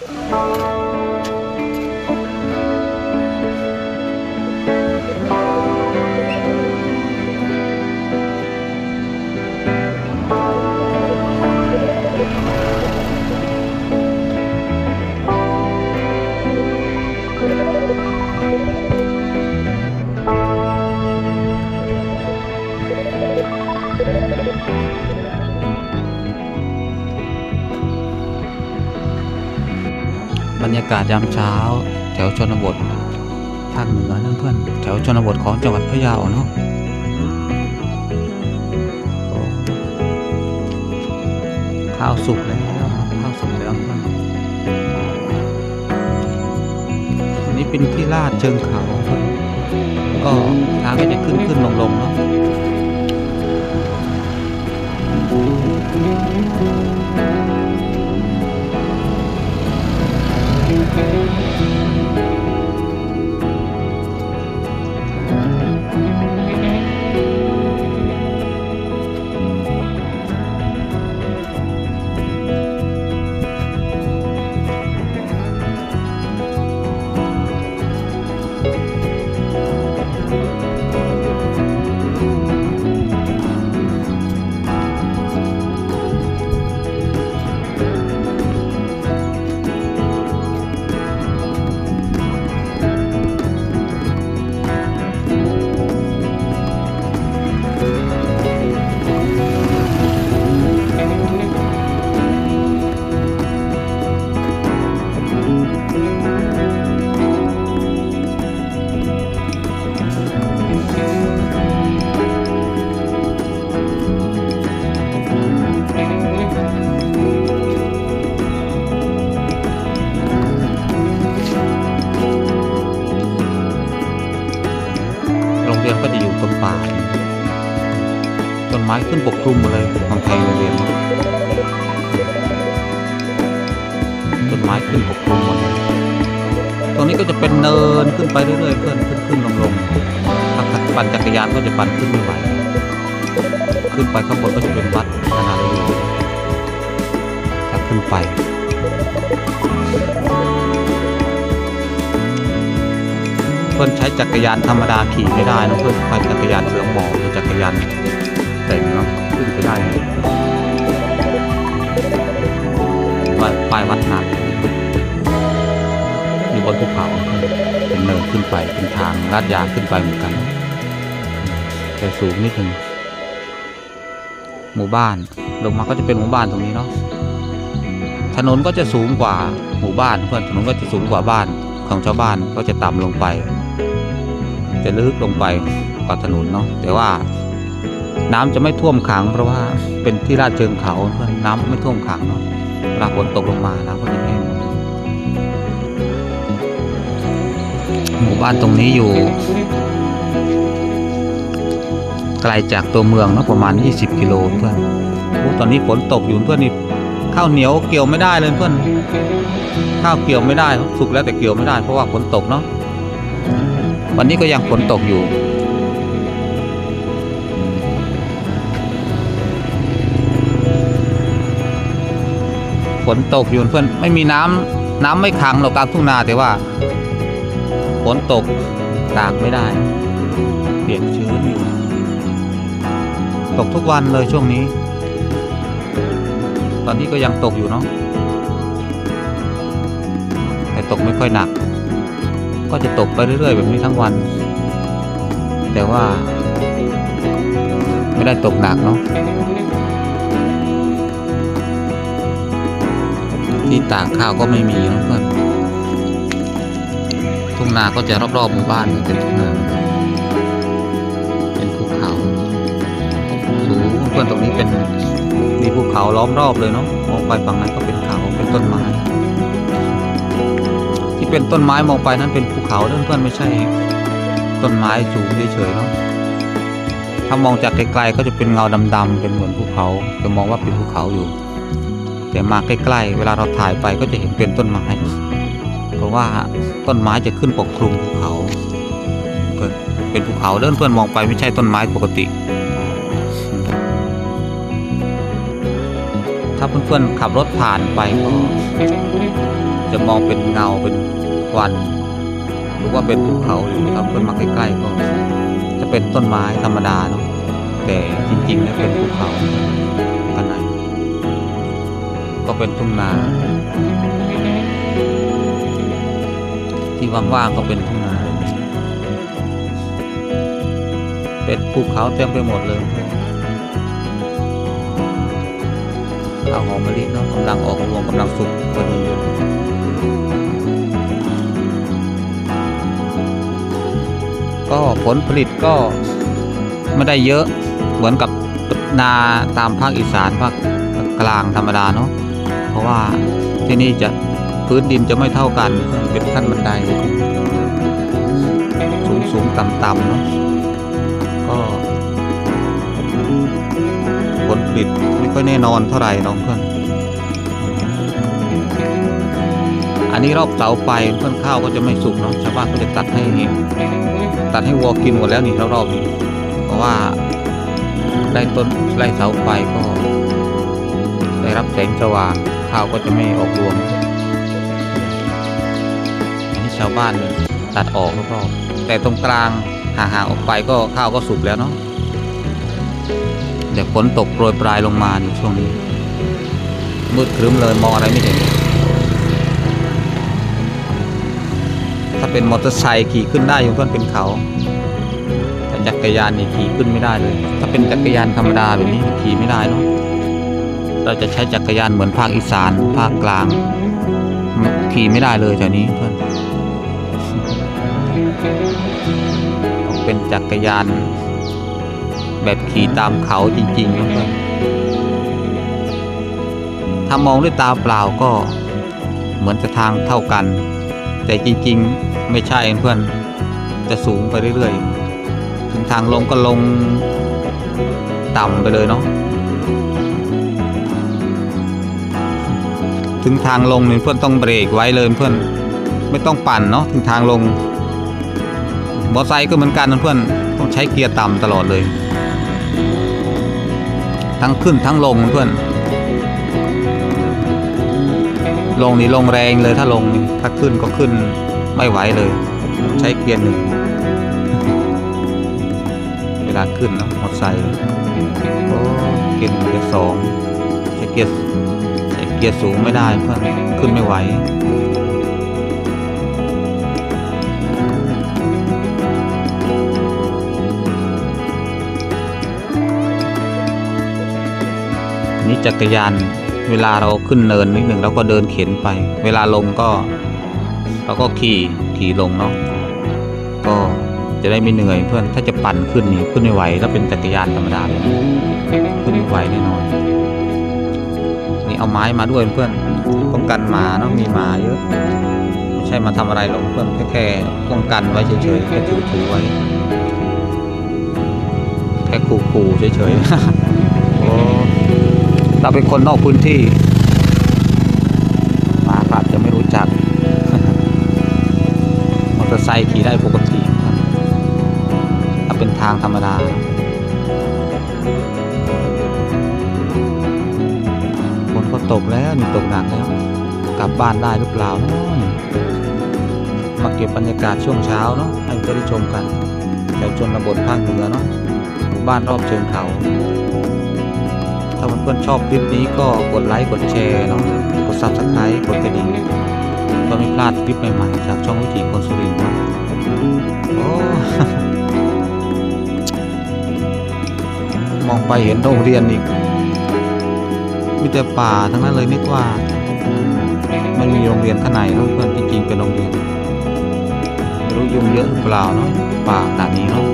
บรากาศยามเช้า แถวชนบทภาคเหนือนั่นเพื่อนแถวชนบทของจังหวัดพะเยาเนาะโอ้ข้าวสุกแล้วข้าวสุกแล้วเพื่อนอันนี้เป็นที่ลาดเชิงเขาเพื่อนก็ทางก็จะขึ้นขึ้นลงลงเนาะ รียนก็จะอยู่ตรงป่าต้นไม้ขึ้นปกคลุมหมดเลยบางไทยโรงเรียนต้นไม้ขึ้นปกคลุมหมดเลยตรงนี้ก็จะเป็นเนินขึ้นไปเรื่อยๆเพื่อนขึ้นขึ้นลงลงถ้าปั่นจักรยานก็จะปั่นขึ้นไม่ไหวขึ้นไปข้างบนก็จะเป็นวัดขนาดใหญ่ถ้าขึ้นไป พื่อนใช้จักรยานธรรมดาขี่ไม่ได้นะเพื่อนไปจักรยานเสือหมอบหรือจักรยานแต่งเนาะขึ้นไปได้เลยป้ายป้ายวัดนันอยู่บนภูเขาเป็นเนินขึ้นไปเป็นทางลาดยางขึ้นไปเหมือนกันแต่สูงนิดนึงหมู่บ้านลงมาก็จะเป็นหมู่บ้านตรงนี้เนาะถนนก็จะสูงกว่าหมู่บ้านเพื่อนถนนก็จะสูงกว่าบ้านของชาวบ้านก็จะต่ำลงไป จะลึกลงไปกว่าถนนเนาะแต่ว่าน้ำจะไม่ท่วมขัง เพราะว่าเป็นที่ลาดเชิงเขาเพื่อนน้ำไม่ท่วมขังเนาะเวลาฝนตกลงมาน้ำก็จะแห้งหมู่บ้านตรงนี้อยู่ ไกลจากตัวเมืองเนาะประมาณ 20 กิโลเพื่อนโอ้ตอนนี้ฝนตกอยู่เพื่อนนี่ข้าวเหนียวเกี่ยวไม่ได้เลยเพื่อนข้าวเกี่ยวไม่ได้สุกแล้วแต่เกี่ยวไม่ได้เพราะว่าฝนตกเนาะ วันนี้ก็ยังฝนตกอยู่ ฝนตกอยู่เพื่อนไม่มีน้ำน้ำไม่ขังหรอกกลางทุ่งนาแต่ว่าฝนตกตากไม่ได้ เปียกชื้นอยู่ ตกทุกวันเลยช่วงนี้ ตอนนี้ก็ยังตกอยู่เนาะแต่ตกไม่ค่อยหนัก ก็จะตกไปเรื่อยๆ แบบนี้ทั้งวัน แต่ว่า ไม่ได้ตกหนักเนาะที่ตากข้าวก็ไม่มีนะเพื่อนทุ่งนาก็จะรอบๆหมู่บ้านเป็นทุ่งนาเป็นภูเขาสูงเพื่อนตรงนี้เป็นมีภูเขาล้อมรอบเลยเนาะมองไปฝั่งนั้นก็เป็นเขาเป็นต้นไม้ เป็นต้นไม้มองไปนั้นเป็นภูเขาเพื่อนๆไม่ใช่ ต้นไม้สูงเฉยๆเนาะถ้ามองจากไกลๆก็จะเป็นเงาดำๆเป็นเหมือนภูเขาจะมองว่าเป็นภูเขาอยู่ แต่มาใกล้ๆ เวลาเราถ่ายไปก็จะเห็นเป็นต้นไม้ เพราะว่าต้นไม้จะขึ้นปกคลุมภูเขาเพื่อนเป็นภูเขาเดินเพื่อนมองไปไม่ใช่ต้นไม้ปกติ ถ้าเพื่อนๆขับรถผ่านไปก็จะมองเป็นเงาเป็น ควันหรือว่าเป็นภูเขาอยู่นะครับเพื่อนมาใกล้ๆก็ จะเป็นต้นไม้ธรรมดาเนาะแต่จริงๆแล้วเป็นภูเขาข้างในก็เป็นทุ่งนา ที่ว่างๆก็เป็นทุ่งนาเป็นภูเขาเต็มไปหมดเลยข้าหอมมะลิเนาะกำลังออกรวงกำลังสุกพอดี ก็ผลผลิตก็ไม่ได้เยอะเหมือนกับนาตามภาคอีสานภาคกลางธรรมดาเนาะเพราะว่าที่นี่จะพื้นดินจะไม่เท่ากันเป็นขั้นบันได สูงสูงต่ำต่ำเนาะก็ผลผลิตไม่ค่อยแน่นอนเท่าไหร่น้องเพื่อนอันนี้รอบเสาไฟเพื่อนข้าวก็จะไม่สุกเนาะชาวบ้านก็จะตัดให้ ตัดให้วัวกินหมดแล้วนี่รอบๆนี้เพราะว่าได้ต้นไล่เสาไฟก็ ได้รับแสงสว่างข้าวก็จะไม่ออกรวงอันนี้ชาวบ้านตัดออกรอบๆแต่ตรงกลางห่างๆออกไปก็ข้าวก็สุกแล้วเนาะเดี๋ยวฝนตกโปรยปลายลงมาในช่วงนี้มืดครึ้มเลยมองอะไรไม่เห็น เป็นมอเตอร์ไซค์ขี่ขึ้นได้อยู่เพื่อนเป็นเขาแต่จักรยานนี่ขี่ขึ้นไม่ได้เลย ถ้าเป็นจักรยานธรรมดาแบบนี้ขี่ไม่ได้เนาะเราจะใช้จักรยานเหมือนภาคอีสานภาคกลางขี่ไม่ได้เลยแถวนี้เพื่อนต้องเป็นจักรยาน แบบขี่ตามเขาจริงๆนะเพื่อนถ้ามองด้วยตาเปล่าก็เหมือนจะทางเท่ากัน แต่จริงๆไม่ใช่เพื่อนจะสูงไปเรื่อยๆ ถึงทางลงก็ลงต่ำไปเลยเนาะถึงทางลงเนี่ยเพื่อนต้องเบรกไว้เลยเพื่อนไม่ต้องปั่นเนาะถึงทางลงมอไซค์ก็เหมือนกันเพื่อนต้องใช้เกียร์ต่ำตลอดเลย ทั้งขึ้นทั้งลงเพื่อน ลงนี่ลงแรงเลยถ้าลงนี่ ถ้าขึ้นก็ขึ้นไม่ไหวเลย ใช้เกียร์หนึ่งเวลาขึ้นเนาะมอเตอร์ไซค์เกียร์หนึ่งเกียร์สองใช้เกียร์ใช้เกียร์สูงไม่ได้เพื่อนขึ้นไม่ไหวนี่จักรยานเวลาเราขึ้นเนินนิดหนึ่งเราก็เดินเข็นไป เวลาลงก็ เราก็ขี่ขี่ลงเนาะก็จะได้ไม่เหนื่อยเพื่อนถ้าจะปั่นขึ้นนี่ขึ้นไม่ไหวถ้าเป็นจักรยานธรรมดาแบบนี้ขึ้นไม่ไหวแน่นอนนี่เอาไม้มาด้วยเพื่อนป้องกันหมาเนาะมีหมาเยอะไม่ใช่มาทำอะไรหรอกเพื่อนแค่แค่ป้องกันไว้เฉยๆแค่ถือไว้แค่ขู่ๆเฉยๆเราเป็นคนนอกพื้นที่หมาอาจจะไม่รู้จัก ไซค์ขี่ได้ปกติครับถ้าเป็นทางธรรมดาฝนก็ตกแล้วนี่ตกหนักแล้ว กลับบ้านได้หรือเปล่าเนาะมาเก็บบรรยากาศช่วงเช้าเนาะให้เพื่อนได้ชมกันแถวชนบทภาคเหนือเนาะหมู่บ้านรอบเชิงเขา ถ้าเพื่อนๆชอบคลิปนี้ก็กดไลค์กดแชร์เนาะกดซับสไครต์กดกระดิ่ง ไม่พลาดคลิปใหม่ๆจากช่องวิถีคนสุรินทร์นะโอ้มองไปเห็นโรงเรียนอีก มีแต่ป่าทั้งนั้นเลยนึกว่าไม่มีโรงเรียนข้างในเพื่อนที่จริงเป็นโรงเรียนไม่รู้ยุ่งเยอะหรือเปล่าเนาะป่าขนาดนี้เนาะ